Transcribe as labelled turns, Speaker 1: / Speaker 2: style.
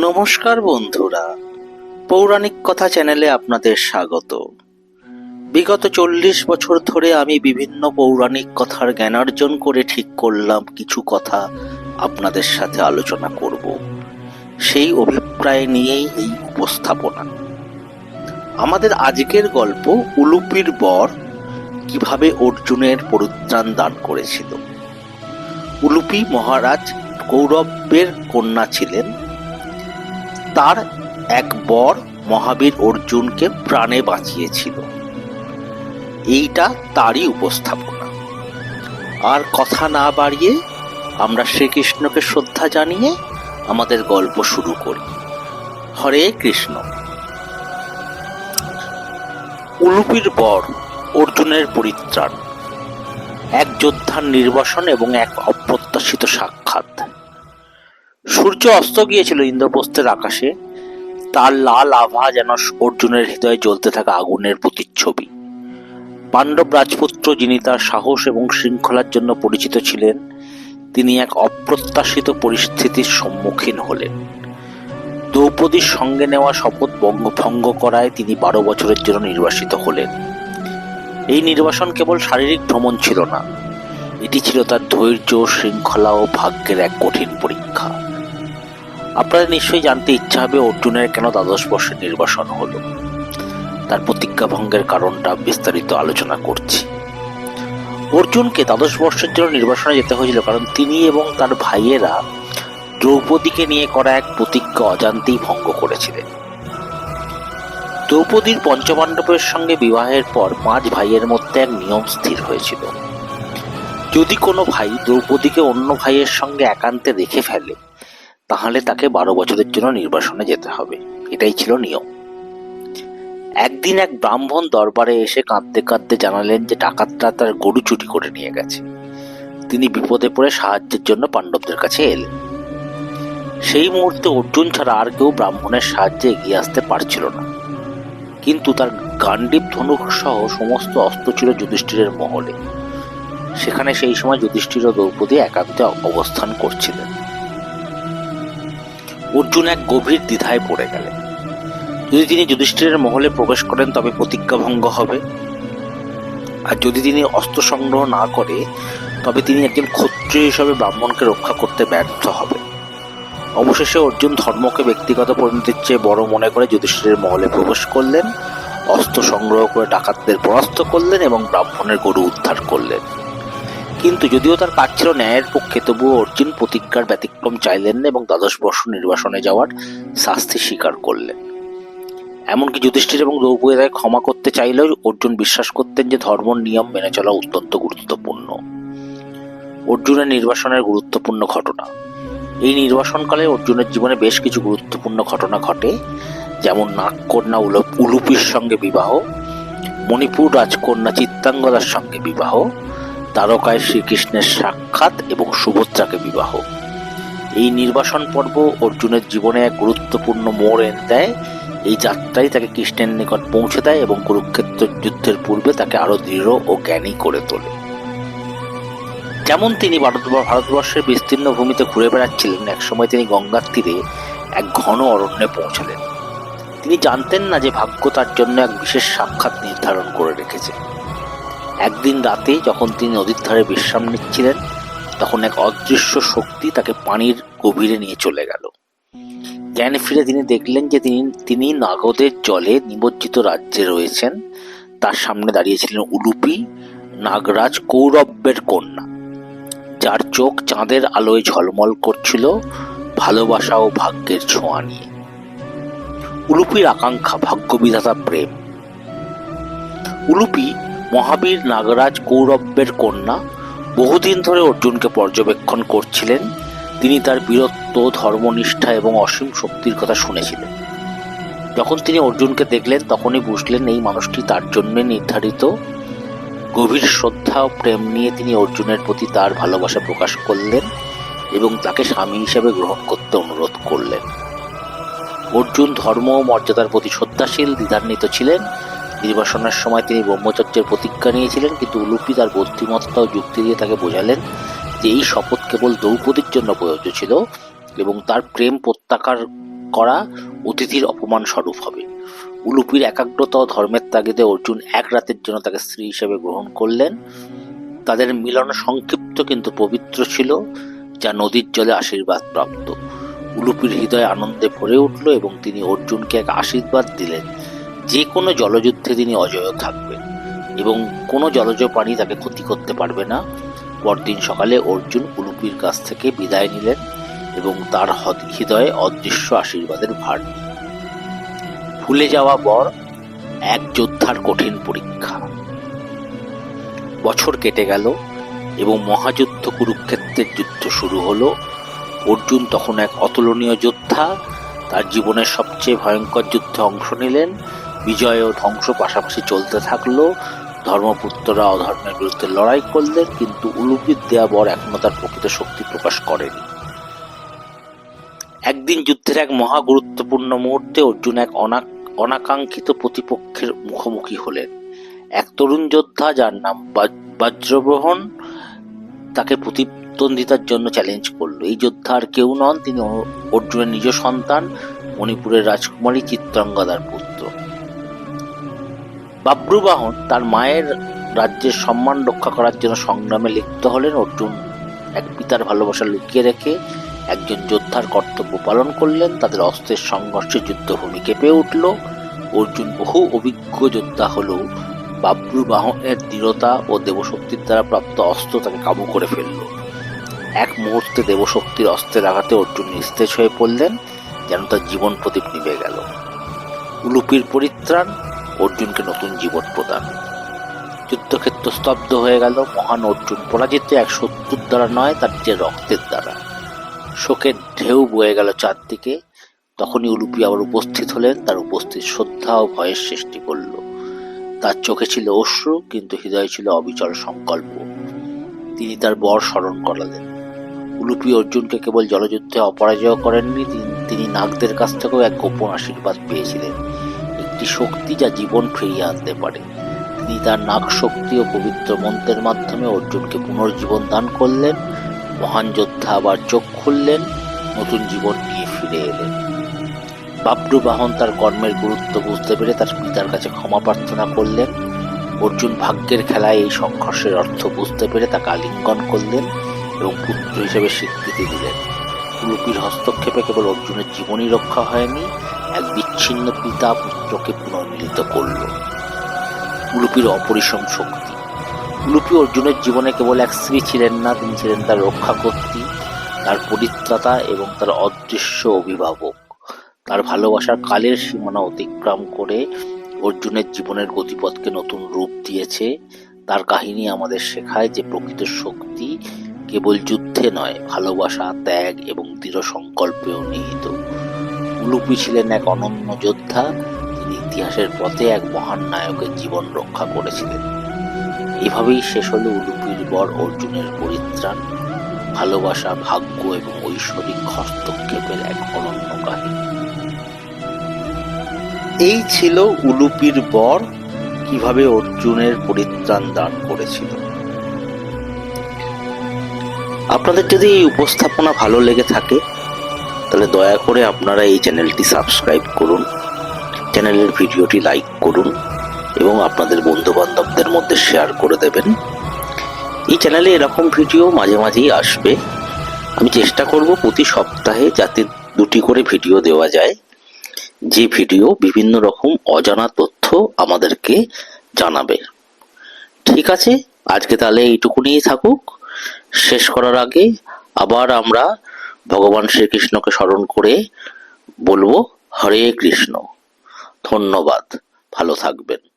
Speaker 1: নমস্কার বন্ধুরা। পৌরাণিক কথা চ্যানেলে আপনাদের স্বাগত। বিগত চল্লিশ বছর ধরে আমি বিভিন্ন পৌরাণিক কথার জ্ঞানার্জন করে ঠিক করলাম কিছু কথা আপনাদের সাথে আলোচনা করব। সেই অভিপ্রায় নিয়েই এই উপস্থাপনা। আমাদের আজকের গল্প উলুপির বর কীভাবে অর্জুনের পরিত্রাণ দান করেছিল। উলুপি মহারাজ কৌরবের কন্যা ছিলেন। তার এক বর মহাবীর অর্জুনকে প্রাণে বাঁচিয়েছিল। এইটা তারই উপস্থাপনা। আর কথা না বাড়িয়ে আমরা শ্রীকৃষ্ণকে শ্রদ্ধা জানিয়ে আমাদের গল্প শুরু করি। হরে কৃষ্ণ। উলুপির বর অর্জুনের পরিত্রাণ। এক যোদ্ধার নির্বাসন এবং এক অপ্রত্যাশিত সাক্ষাৎ। সূর্য অস্ত গিয়েছিল ইন্দ্রপ্রস্থের আকাশে। তার লাল আভা যেন অর্জুনের হৃদয়ে জ্বলতে থাকা আগুনের প্রতিচ্ছবি। পাণ্ডব রাজপুত্র যিনি তার সাহস এবং শৃঙ্খলার জন্য পরিচিত ছিলেন, তিনি এক অপ্রত্যাশিত পরিস্থিতির সম্মুখীন হলেন। দ্রৌপদীর সঙ্গে নেওয়া শপথ ভঙ্গ করায় তিনি বারো বছরের জন্য নির্বাসিত হলেন। এই নির্বাসন কেবল শারীরিক ভ্রমণ ছিল না, এটি ছিল তার ধৈর্য, শৃঙ্খলা ও ভাগ্যের এক কঠিন পরীক্ষা। আপনাদের নিশ্চয়ই জানতে ইচ্ছা হবে, অর্জুনের কেন দ্বাদশ বর্ষের নির্বাসন হলো? তার প্রতিজ্ঞা ভঙ্গের কারণটা বিস্তারিত আলোচনা করছি। অর্জুনকে দ্বাদশ বর্ষের জন্য নির্বাসনে যেতে হয়েছিল কারণ তিনি এবং তার ভাইয়েরা দ্রৌপদীকে নিয়ে করা এক প্রতিজ্ঞা অজান্তেই ভঙ্গ করেছিলেন। দ্রৌপদীর পঞ্চপাণ্ডবের সঙ্গে বিবাহের পর পাঁচ ভাইয়ের মধ্যে এক নিয়ম স্থির হয়েছিল। যদি কোনো ভাই দ্রৌপদীকে অন্য ভাইয়ের সঙ্গে একান্তে রেখে ফেলে তাহলে তাকে বারো বছরের জন্য নির্বাসনে যেতে হবে। এটাই ছিল নিয়ম। একদিন এক ব্রাহ্মণ দরবারে এসে কাঁদতে কাঁদতে জানালেন যে ডাকাতরা তার গরু চুরি করে নিয়ে গেছে। তিনি বিপদে পড়ে সাহায্যের জন্য পাণ্ডবদের কাছে এলেন। সেই মুহূর্তে অর্জুন ছাড়া আর কেউ ব্রাহ্মণের সাহায্যে এগিয়ে আসতে পারছিল না। কিন্তু তার গান্ডীব ধনুক সহ সমস্ত অস্ত্র ছিল যুধিষ্ঠিরের মহলে। সেখানে সেই সময় যুধিষ্ঠির দ্রৌপদী একান্তে অবস্থান করছিলেন। অর্জুন এক গভীর দ্বিধায় পড়ে গেলেন। যদি তিনি যুধিষ্ঠিরের মহলে প্রবেশ করেন, তবে প্রতিজ্ঞা ভঙ্গ হবে। আর যদি তিনি অস্ত্র সংগ্রহ না করে, তবে তিনি একজন ক্ষত্রিয় হিসাবে ব্রাহ্মণকে রক্ষা করতে ব্যর্থ হবে। অবশেষে অর্জুন ধর্মকে ব্যক্তিগত পরিণতির চেয়ে বড় মনে করে যুধিষ্ঠিরের মহলে প্রবেশ করলেন, অস্ত্র সংগ্রহ করে ডাকাতদের পরাস্ত করলেন এবং ব্রাহ্মণের গরু উদ্ধার করলেন। কিন্তু যদিও তার কাজ ছিল ন্যায়ের পক্ষে, তবুও অর্জুন প্রতিজ্ঞার ব্যতিক্রম চাইলেন না এবং দ্বাদশ বর্ষ নির্বাসনে যাওয়ার শাস্তি স্বীকার করলেন। এমনকি যুধিষ্ঠির এবং দ্রৌপদী ক্ষমা করতে চাইলেও অর্জুন বিশ্বাস করতেন যে ধর্ম নিয়ম মেনে চলা অত্যন্ত গুরুত্বপূর্ণ। অর্জুনের নির্বাসনের গুরুত্বপূর্ণ ঘটনা। এই নির্বাসনকালে অর্জুনের জীবনে বেশ কিছু গুরুত্বপূর্ণ ঘটনা ঘটে, যেমন নাগকন্যা উলুপির সঙ্গে বিবাহ, মণিপুর রাজকন্যা চিত্তাঙ্গদার সঙ্গে বিবাহ দ্বারকায় শ্রীকৃষ্ণের সাক্ষাৎ এবং সুভদ্রাকে বিবাহ। এই নির্বাসন পর্ব অর্জুনের জীবনে এক গুরুত্বপূর্ণ মোড় এনে দেয়। এই যাত্রাই তাকে কৃষ্ণের নিকট পৌঁছে দেয় এবং কুরুক্ষেত্র যুদ্ধের পূর্বে তাকে আরও দৃঢ় ও জ্ঞানী করে তোলে। যেমন তিনি ভারতবর্ষের বিস্তীর্ণ ভূমিতে ঘুরে বেড়াচ্ছিলেন, একসময় তিনি গঙ্গার তীরে এক ঘন অরণ্যে পৌঁছালেন। তিনি জানতেন না যে ভাগ্য তার জন্য এক বিশেষ সাক্ষাৎ নির্ধারণ করে রেখেছে। একদিন রাতে যখন তিনি নদীর ধারে বিশ্রাম নিচ্ছিলেন, তখন এক অদৃশ্য শক্তি তাকে পানির গভীরে নিয়ে চলে গেল। জ্ঞান ফিরে তিনি দেখলেন যে তিনি তিনি নাগদের জলে নিমজ্জিত রাজ্যে রয়েছেন। তার সামনে দাঁড়িয়েছিলেন উলুপি, নাগরাজ কৌরব্যের কন্যা। যার চোখ চাঁদের আলোয় ঝলমল করছিল ভালোবাসা ও ভাগ্যের ছোঁয়া নিয়ে। উলুপির আকাঙ্ক্ষা ভাগ্যবিধাতা প্রেম। উলুপি মহাবীর নাগরাজ কৌরব্যের কন্যা বহুদিন ধরে অর্জুনকে পর্যবেক্ষণ করছিলেন। তিনি তার বীরত্ব, ধর্মনিষ্ঠা এবং অসীম শক্তির কথা শুনেছিলেন। যখন তিনি অর্জুনকে দেখলেন, তখনই বুঝলেন এই মানুষটি তার জন্য নির্ধারিত। গভীর শ্রদ্ধা ও প্রেম নিয়ে তিনি অর্জুনের প্রতি তার ভালোবাসা প্রকাশ করলেন এবং তাকে স্বামী হিসেবে গ্রহণ করতে অনুরোধ করলেন। অর্জুন ধর্ম ও মর্যাদার প্রতি শ্রদ্ধাশীল, দ্বিধান্বিত ছিলেন। নির্বাসনের সময় তিনি ব্রহ্মচর্যের প্রতিজ্ঞা নিয়েছিলেন, কিন্তু উলুপি তার বুদ্ধিমত্তা ও যুক্তি দিয়ে তাকে বোঝালেন যে এই শপথ কেবল দ্রৌপদীর জন্য প্রযোজ্য ছিল এবং তার প্রেম প্রত্যাকার করা অতিথির অপমান স্বরূপ হবে। উলুপির একাগ্রতা ধর্মের তাগিদে অর্জুন এক রাতের জন্য তাকে স্ত্রী হিসেবে গ্রহণ করলেন। তাদের মিলন সংক্ষিপ্ত কিন্তু পবিত্র ছিল, যা নদীর জলে আশীর্বাদ প্রাপ্ত। উলুপির হৃদয় আনন্দে ভরে উঠল এবং তিনি অর্জুনকে এক আশীর্বাদ দিলেন। যে কোনো জলযুদ্ধে তিনি অজয় থাকবেন এবং কোনো জলজ প্রাণী তাকে ক্ষতি করতে পারবে না। পরদিন সকালে অর্জুন উলুপির কাছ থেকে বিদায় নিলেন এবং তার হদ- হৃদয়ে অদৃশ্য আশীর্বাদের ভার। ভুলে যাওয়া বর এক যোদ্ধার কঠিন পরীক্ষা। বছর কেটে গেল এবং মহাযুদ্ধ কুরুক্ষেত্রের যুদ্ধ শুরু হলো। অর্জুন তখন এক অতুলনীয় যোদ্ধা, তার জীবনের সবচেয়ে ভয়ঙ্কর যুদ্ধে অংশ নিলেন। বিজয় ও ধ্বংস পাশাপাশি চলতে থাকল। ধর্মপুত্ররা অধর্মের বিরুদ্ধে লড়াই করলেন, কিন্তু উলুপির দেয়া বর এখনও তার প্রকৃত শক্তি প্রকাশ করেনি। একদিন যুদ্ধের এক মহা গুরুত্বপূর্ণ মুহূর্তে অর্জুন এক অনা- অনাকাঙ্ক্ষিত প্রতিপক্ষের মুখোমুখি হলেন। এক তরুণ যোদ্ধা যার নাম বাজ- বজ্রগ্রহণ তাকে প্রতিদ্বন্দ্বিতার জন্য চ্যালেঞ্জ করল। এই যোদ্ধা আর কেউ নন, তিনি অর্জুনের নিজ সন্তান, মণিপুরের রাজকুমারী চিত্রাঙ্গদার বাব্রুবাহন তার মায়ের রাজ্যের সম্মান রক্ষা করার জন্য সংগ্রামে লিপ্ত হলেন অর্জুন। এক পিতার ভালোবাসা লুকিয়ে রেখে একজন যোদ্ধার কর্তব্য পালন করলেন। তাদের অস্ত্রের সংঘর্ষে যুদ্ধভূমি কেঁপে উঠল। অর্জুন বহু অভিজ্ঞ যোদ্ধা হলেও বাব্রু বাহনের দৃঢ়তা ও দেবশক্তির দ্বারা প্রাপ্ত অস্ত্র তাকে কাবু করে ফেলল। এক মুহূর্তে দেবশক্তির অস্ত্রের আঘাতে অর্জুন নিস্তেজ হয়ে পড়লেন, যেন তার জীবন প্রদীপ নিভে গেল। উলুপির পরিত্রাণ অর্জুনকে নতুন জীবন প্রদান। যুদ্ধক্ষেত্র স্তব্ধ হয়ে গেল, মহান অর্জুন পরাজিত এক শত্রুর দ্বারা নয়, তার নিজের রক্তের দ্বারা। শোকের ঢেউ বয়ে গেল চারদিকে। তখনই উলুপি আবার উপস্থিত হলেন, তার উপস্থিত শ্রদ্ধা ও ভয়ের সৃষ্টি করল। তার চোখে ছিল অশ্রু, কিন্তু হৃদয়ে ছিল অবিচল সংকল্প। তিনি তার বর স্মরণ করালেন। উলুপি অর্জুনকে কেবল জলযুদ্ধে অপরাজয় করেননি তিনি- নাগদের কাছ থেকেও এক গোপন আশীর্বাদ পেয়েছিলেন। একটি শক্তি যা জীবন ফিরিয়ে আনতে পারে। তিনি তার নাগ শক্তি ও পবিত্র মন্ত্রের মাধ্যমে অর্জুনকে পুনর্জীবন দান করলেন, মহান যোদ্ধা আবার চোখ খুললেন, নতুন জীবন নিয়ে ফিরে এলেন। বাবলু বাহন তার কর্মের গুরুত্ব বুঝতে পেরে তার পিতার কাছে ক্ষমা প্রার্থনা করলেন। অর্জুন ভাগ্যের খেলায় এই সংঘর্ষের অর্থ বুঝতে পেরে তাকে আলিঙ্গন করলেন এবং পুত্র হিসেবে স্বীকৃতি দিলেন। উলুপির হস্তক্ষেপে কেবল অর্জুনের জীবনই রক্ষা হয়নি এক বিচ্ছিন্ন পিতা পুত্রকে পুনর্মিলিত করল। উলুপির অপরিসম শক্তি। উলুপি অর্জুনের জীবনে কেবল এক স্ত্রী ছিলেন না, তিনি ছিলেন তার রক্ষাকর্ত্রী, তার পরিত্রাতা এবং তার অদৃশ্য অভিভাবক। তার ভালোবাসার কালের সীমানা অতিক্রম করে অর্জুনের জীবনের গতিপথকে নতুন রূপ দিয়েছে। তার কাহিনী আমাদের শেখায় যে প্রকৃত শক্তি কেবল যুদ্ধে নয়, ভালোবাসা, ত্যাগ এবং দৃঢ় সংকল্পেও নিহিত। উলুপি ছিলেন এক অনন্য যোদ্ধা। তিনি ইতিহাসের পথে এক মহান নায়কের জীবন রক্ষা করেছিলেন। এভাবেই শেষ হলো উলুপির বর অর্জুনের পরিত্রাণ। ভালোবাসা, ভাগ্য এবং ঐশ্বরিক হস্তক্ষেপের এক অনন্য কাহিনী। এই ছিল উলুপির বর কীভাবে অর্জুনের পরিত্রাণ দান করেছিল। আপনাদের যদি এই উপস্থাপনা ভালো লেগে থাকে তাহলে দয়া করে আপনারা এই চ্যানেলটি সাবস্ক্রাইব করুন, চ্যানেলের ভিডিওটি লাইক করুন এবং আপনাদের বন্ধু বান্ধবদের মধ্যে শেয়ার করে দেবেন। এই চ্যানেলে এরকম ভিডিও মাঝে মাঝেই আসবে। আমি চেষ্টা করব প্রতি সপ্তাহে যাতে দুটি করে ভিডিও দেওয়া যায়। যে ভিডিও বিভিন্ন রকম অজানা তথ্য আমাদেরকে জানাবে। ঠিক আছে, আজকে তাহলে এইটুকু এইটুকুনিই থাকুক। শেষ করার আগে আবার আমরা ভগবান শ্রীকৃষ্ণকে স্মরণ করে বলব হরে কৃষ্ণ। ধন্যবাদ। ভালো থাকবেন।